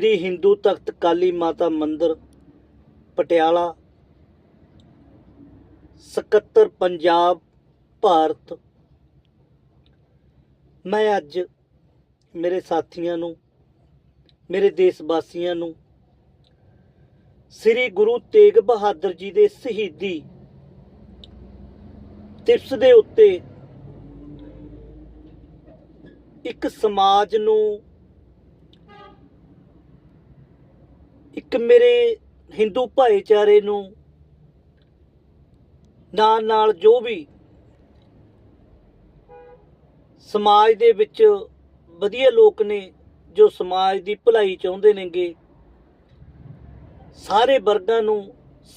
ਸ੍ਰੀ ਹਿੰਦੂ ਤਖਤ ਕਾਲੀ ਮਾਤਾ ਮੰਦਿਰ, ਪਟਿਆਲਾ, ਸਕੱਤਰ ਪੰਜਾਬ, ਭਾਰਤ, ਮੈਂ ਅੱਜ ਮੇਰੇ ਸਾਥੀਆਂ ਨੂੰ, ਮੇਰੇ ਦੇਸ਼ ਵਾਸੀਆਂ ਨੂੰ ਸ੍ਰੀ ਗੁਰੂ ਤੇਗ ਬਹਾਦਰ ਜੀ ਦੇ ਸ਼ਹੀਦੀ ਦਿਵਸ ਦੇ ਉੱਤੇ ਇੱਕ ਸਮਾਜ ਨੂੰ ਇੱਕ ਮੇਰੇ ਹਿੰਦੂ ਭਾਈਚਾਰੇ ਨੂੰ ਨਾਲ ਨਾਲ ਜੋ ਵੀ ਸਮਾਜ ਦੇ ਵਿੱਚ ਵਧੀਆ ਲੋਕ ਨੇ, ਜੋ ਸਮਾਜ ਦੀ ਭਲਾਈ ਚਾਹੁੰਦੇ ਨੇਗੇ, ਸਾਰੇ ਵਰਗਾਂ ਨੂੰ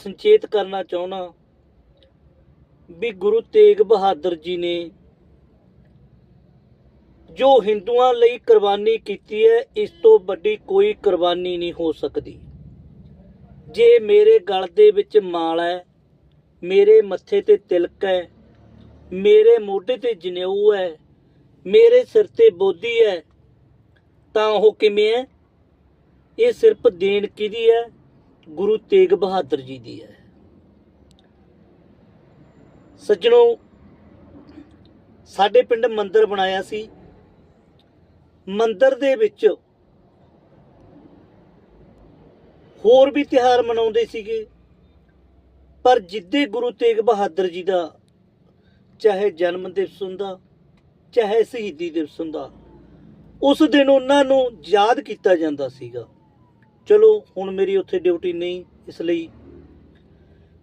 ਸੰਚੇਤ ਕਰਨਾ ਚਾਹੁੰਦਾ ਵੀ ਗੁਰੂ ਤੇਗ ਬਹਾਦਰ ਜੀ ਨੇ ਜੋ ਹਿੰਦੂਆਂ ਲਈ ਕੁਰਬਾਨੀ ਕੀਤੀ ਹੈ, ਇਸ ਤੋਂ ਵੱਡੀ ਕੋਈ ਕੁਰਬਾਨੀ ਨਹੀਂ ਹੋ ਸਕਦੀ। ਜੇ ਮੇਰੇ ਗਲ ਦੇ ਵਿੱਚ ਮਾਲ ਹੈ ਮੇਰੇ ਮੱਥੇ ਤੇ ਤਿਲਕ ਹੈ ਮੇਰੇ ਮੋਢੇ ਤੇ ਜਨੇਊ ਹੈ ਮੇਰੇ ਸਿਰ ਤੇ ਬੋਦੀ ਹੈ ਤਾਂ ਉਹ ਕਿਵੇਂ ਹੈ ਇਹ ਸਿਰਫ ਦੇਣ ਕਿਹਦੀ ਹੈ ਗੁਰੂ ਤੇਗ ਬਹਾਦਰ ਜੀ ਦੀ ਹੈ ਸੱਜਣੋ, ਸਾਡੇ ਪਿੰਡ ਮੰਦਿਰ ਬਣਾਇਆ ਸੀ। ਮੰਦਿਰ ਦੇ ਵਿੱਚ ਹੋਰ ਵੀ ਤਿਹਾਰ ਮਨਾਉਂਦੇ ਸੀਗੇ। ਪਰ ਜਿੱਦੇ ਗੁਰੂ ਤੇਗ ਬਹਾਦਰ ਜੀ ਦਾ, ਚਾਹੇ ਜਨਮ ਦਿਵਸ ਹੁੰਦਾ, ਚਾਹੇ ਸ਼ਹੀਦੀ ਦਿਵਸ ਹੁੰਦਾ, ਉਸ ਦਿਨ ਉਹਨਾਂ ਨੂੰ ਯਾਦ ਕੀਤਾ ਜਾਂਦਾ ਸੀਗਾ। ਚਲੋ, ਹੁਣ ਮੇਰੀ ਉੱਥੇ ਡਿਊਟੀ ਨਹੀਂ, ਇਸ ਲਈ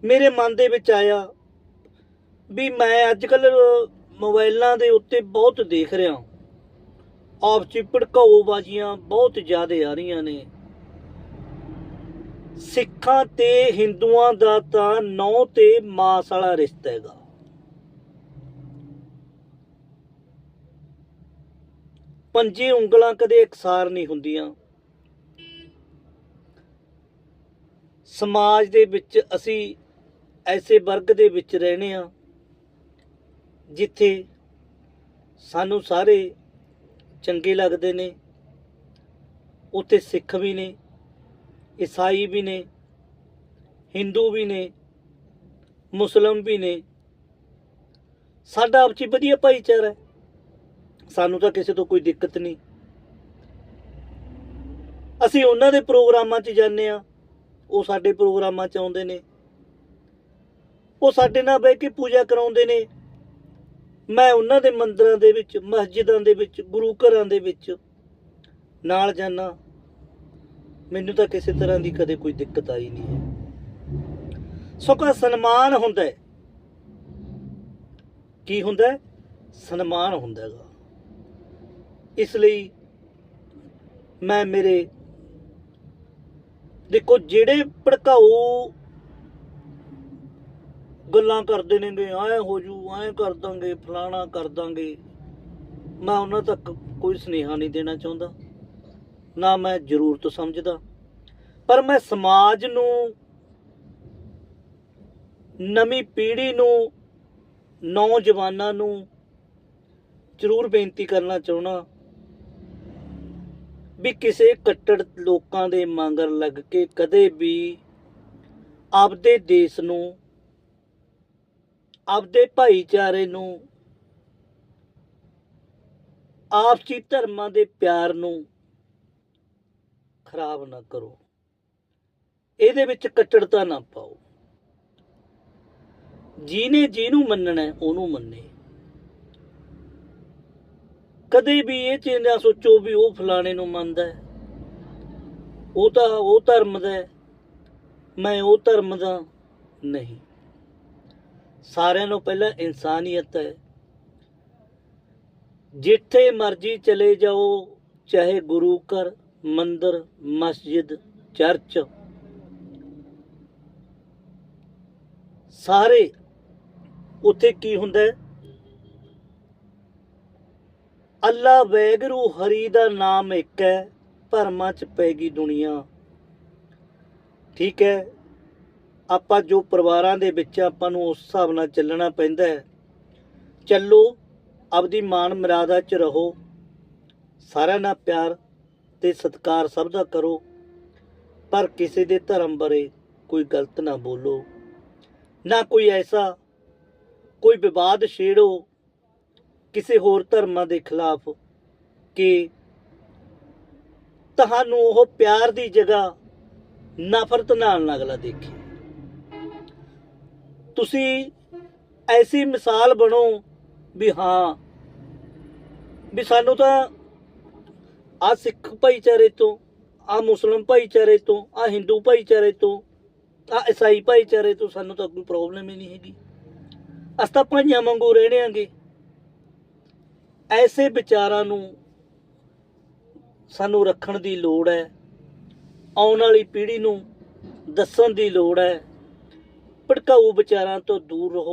ਮੇਰੇ ਮਨ ਦੇ ਵਿੱਚ ਆਇਆ ਵੀ ਮੈਂ ਅੱਜ ਕੱਲ ਮੋਬਾਈਲਾਂ ਦੇ ਉੱਤੇ ਬਹੁਤ ਦੇਖ ਰਿਹਾ ਆਪ ਚ ਭੜਕਾਊ ਬਾਜੀਆਂ ਬਹੁਤ ਜ਼ਿਆਦਾ ਆ ਰਹੀਆਂ ਨੇ। ਸਿੱਖਾਂ ਤੇ ਹਿੰਦੂਆਂ ਦਾ ਤਾਂ ਨੌ ਤੇ ਮਾਸ ਵਾਲਾ ਰਿਸ਼ਤਾ ਹੈਗਾ। ਪੰਜੇ ਉਂਗਲਾਂ ਕਦੇ ਇਕਸਾਰ ਨਹੀਂ ਹੁੰਦੀਆਂ। ਸਮਾਜ ਦੇ ਵਿੱਚ ਅਸੀਂ ਐਸੇ ਵਰਗ ਦੇ ਵਿੱਚ ਰਹਿਣੇ ਆ ਜਿੱਥੇ ਸਾਨੂੰ ਸਾਰੇ ਚੰਗੇ ਲੱਗਦੇ ਨੇ, ਉੱਥੇ ਸਿੱਖ ਵੀ ਨੇ ਈਸਾਈ ਵੀ ਨੇ, ਹਿੰਦੂ ਵੀ ਨੇ, ਮੁਸਲਮ ਵੀ ਨੇ। ਸਾਡਾ ਆਪਸੀ ਵਧੀਆ ਭਾਈਚਾਰਾ ਹੈ। ਸਾਨੂੰ ਤਾਂ ਕਿਸੇ ਤੋਂ ਕੋਈ ਦਿੱਕਤ ਨਹੀਂ। ਅਸੀਂ ਉਹਨਾਂ ਦੇ ਪ੍ਰੋਗਰਾਮਾਂ 'ਚ ਜਾਂਦੇ ਆ ਉਹ ਸਾਡੇ ਪ੍ਰੋਗਰਾਮਾਂ 'ਚ ਆਉਂਦੇ ਨੇ। ਉਹ ਸਾਡੇ ਨਾਲ ਬਹਿ ਕੇ ਪੂਜਾ ਕਰਾਉਂਦੇ ਨੇ। ਮੈਂ ਉਹਨਾਂ ਦੇ ਮੰਦਰਾਂ ਦੇ ਵਿੱਚ, ਮਸਜਿਦਾਂ ਦੇ ਵਿੱਚ, ਗੁਰੂ ਘਰਾਂ ਦੇ ਵਿੱਚ ਨਾਲ ਜਾਣਾ ਮੈਨੂੰ ਤਾਂ ਕਿਸੇ ਤਰ੍ਹਾਂ ਦੀ ਕਦੇ ਕੋਈ ਦਿੱਕਤ ਆਈ ਨਹੀਂ ਹੈ। ਸੋ ਕਾ ਸਨਮਾਨ ਹੁੰਦਾ ਹੈ। ਕੀ ਹੁੰਦਾ ਹੈ? ਸਨਮਾਨ ਹੁੰਦਾ ਹੈਗਾ। ਇਸ ਲਈ ਮੈਂ ਮੇਰੇ ਦੇਖੋ ਜਿਹੜੇ ਭੜਕਾਊ ਗੱਲਾਂ ਕਰਦੇ ਨੇਗੇ ਐ ਹੋ ਜੂ, ਐ ਕਰ ਦਾਂਗੇ, ਫਲਾਣਾ ਕਰ ਦਾਂਗੇ, ਮੈਂ ਉਹਨਾਂ ਤੱਕ ਕੋਈ ਸੁਨੇਹਾ ਨਹੀਂ ਦੇਣਾ ਚਾਹੁੰਦਾ। ਨਾ ਮੈਂ ਜ਼ਰੂਰਤ ਸਮਝਦਾ, ਪਰ ਮੈਂ ਸਮਾਜ ਨੂੰ, ਨਵੀਂ ਪੀੜ੍ਹੀ ਨੂੰ, ਨੌਜਵਾਨਾਂ ਨੂੰ ਜ਼ਰੂਰ ਬੇਨਤੀ ਕਰਨਾ ਚਾਹੁੰਦਾ ਵੀ ਕਿਸੇ ਕੱਟੜ ਲੋਕਾਂ ਦੇ ਮੰਗਰ ਲੱਗ ਕੇ ਕਦੇ ਵੀ ਆਪਦੇ ਦੇਸ਼ ਨੂੰ, ਆਪਦੇ ਭਾਈਚਾਰੇ ਨੂੰ ਆਪਸੀ ਧਰਮਾਂ ਦੇ ਪਿਆਰ ਨੂੰ ਖਰਾਬ ਨਾ ਕਰੋ। ਇਹਦੇ ਵਿੱਚ ਕੱਟੜਤਾ ਨਾ ਪਾਓ। ਜਿਹਨੇ ਜਿਹਨੂੰ ਮੰਨਣਾ ਉਹਨੂੰ ਮੰਨੇ। ਕਦੇ ਵੀ ਇਹ ਚੀਜ਼ ਨਾ ਸੋਚੋ ਵੀ ਉਹ ਫਲਾਣੇ ਨੂੰ ਮੰਨਦਾ ਉਹ ਤਾਂ, ਉਹ ਧਰਮ ਦਾ ਮੈਂ ਉਹ ਧਰਮ ਦਾ ਨਹੀਂ। ਸਾਰਿਆਂ ਨੂੰ ਪਹਿਲਾਂ ਇਨਸਾਨੀਅਤ ਹੈ। ਜਿੱਥੇ ਮਰਜ਼ੀ ਚਲੇ ਜਾਓ, ਚਾਹੇ ਗੁਰੂ ਘਰ ਮੰਦਰ, ਮਸਜਿਦ, ਚਰਚ ਸਾਰੇ ਉੱਥੇ ਕੀ ਹੁੰਦਾ ਹੈ? ਅੱਲਾ ਵੈਗਰੂ ਹਰੀ ਦਾ ਨਾਮ ਇੱਕ ਹੈ, ਭਰਮਾਂ ਚ ਪੈਗੀ ਦੁਨੀਆ। ਠੀਕ ਹੈ, ਆਪਾਂ ਜੋ ਪਰਿਵਾਰਾਂ ਦੇ ਵਿੱਚ ਆਪਾਂ ਨੂੰ ਉਸ ਹਿਸਾਬ ਨਾਲ ਚੱਲਣਾ ਪੈਂਦਾ ਹੈ। ਚੱਲੋ, ਆਪਦੀ ਮਾਨ ਮਰਿਆਦਾ 'ਚ ਰਹੋ। ਸਾਰਿਆਂ ਨਾਲ ਪਿਆਰ ਤੇ ਸਤਿਕਾਰ ਸਭ ਦਾ ਕਰੋ। ਪਰ ਕਿਸੇ ਦੇ ਧਰਮ ਬਾਰੇ ਕੋਈ ਗਲਤ ਨਾ ਬੋਲੋ। ਨਾ ਕੋਈ ਐਸਾ ਕੋਈ ਵਿਵਾਦ ਛੇੜੋ ਕਿਸੇ ਹੋਰ ਧਰਮਾਂ ਦੇ ਖਿਲਾਫ ਕਿ ਤੁਹਾਨੂੰ ਉਹ ਪਿਆਰ ਦੀ ਜਗ੍ਹਾ ਨਫ਼ਰਤ ਨਾਲ ਨਾ ਅਗਲਾ ਦੇਖੇ। ਤੁਸੀਂ ਐਸੀ ਮਿਸਾਲ ਬਣੋ ਵੀ ਹਾਂ, ਵੀ ਸਾਨੂੰ ਤਾਂ ਆ ਸਿੱਖ ਭਾਈਚਾਰੇ ਤੋਂ, ਆ ਮੁਸਲਮ ਭਾਈਚਾਰੇ ਤੋਂ, ਆ ਹਿੰਦੂ ਭਾਈਚਾਰੇ ਤੋਂ, ਆ ਈਸਾਈ ਭਾਈਚਾਰੇ ਤੋਂ ਸਾਨੂੰ ਤਾਂ ਕੋਈ ਪ੍ਰੋਬਲਮ ਹੀ ਨਹੀਂ ਹੈਗੀ। ਅਸੀਂ ਤਾਂ ਭਾਈਆਂ ਵਾਂਗੂ ਰਹਿਣੇ ਆਂਗੇ। ਐਸੇ ਵਿਚਾਰਾਂ ਨੂੰ ਸਾਨੂੰ ਰੱਖਣ ਦੀ ਲੋੜ ਹੈ। ਆਉਣ ਵਾਲੀ ਪੀੜ੍ਹੀ ਨੂੰ ਦੱਸਣ ਦੀ ਲੋੜ ਹੈ। ਭੜਕਾਊ ਵਿਚਾਰਾਂ ਤੋਂ ਦੂਰ ਰਹੋ।